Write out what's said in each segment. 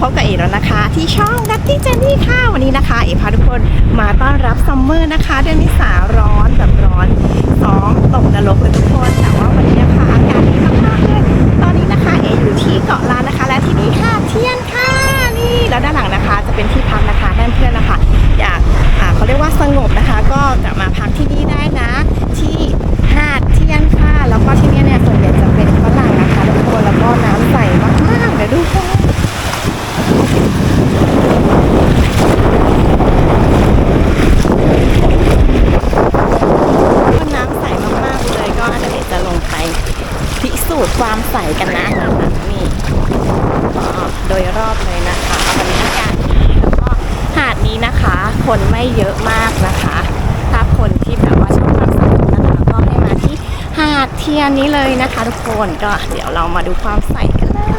พบกับเอ๋แล้วนะคะ ที่ช่องนัตตี้เจนนี่ค่ะวันนี้นะคะ เอ๋พาทุกคนมาต้อนรับซัมเมอร์นะคะเดือนนี้สาร้อนแบบร้อน ยรอบเลยนะคะวันนี้อากาศดีแล้วก็หาดนี้นะคะ คนไม่เยอะมากนะคะ ถ้าคนที่แบบว่าชอบความสนุกนะคะก็ให้มาที่หาดเทียนนี้เลยนะคะ ทุกคนก็เดี๋ยวเรามาดูความใสกันเลย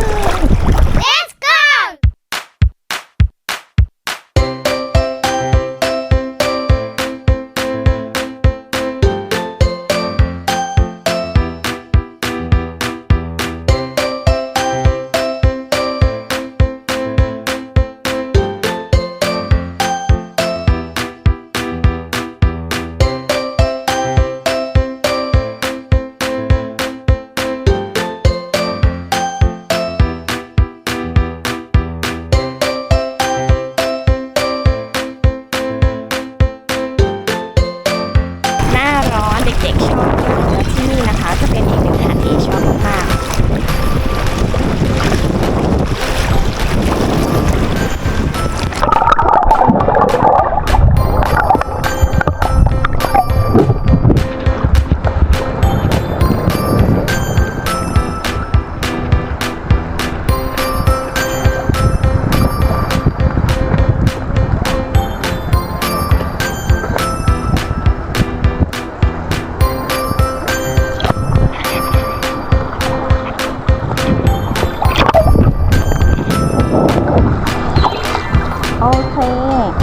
เค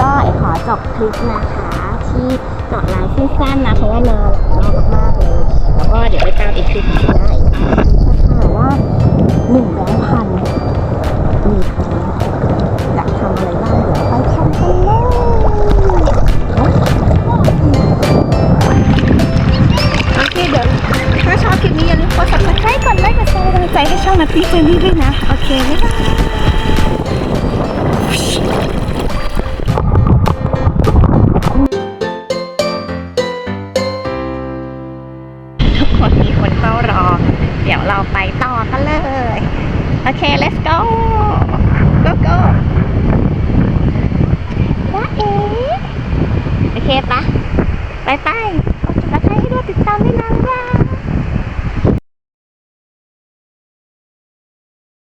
ก็ไอขอจบคลิปนะคะ ที่เกาะล้านสั้นๆนะเพราะว่ามาหลายรอบมากๆเลยแล้วก็เดี๋ยวไปตามอีกคลิปหนึงได้ถ้าว่าหนึ่งแบงค์พันมีทองอยากทำอะไรบ้างเดี๋ยวไปทำกันเลยโอเคเดี๋ยวถ้าชอบคลิปนี้อย่าลืมกด subscribe กดไลค์กดแชร์เป็นกำลังใจให้ช่องนัตตี้เจนนี่ด้วยนะ โอเคบ๊ายบา เราไปต่อกันเลย โอเค let's go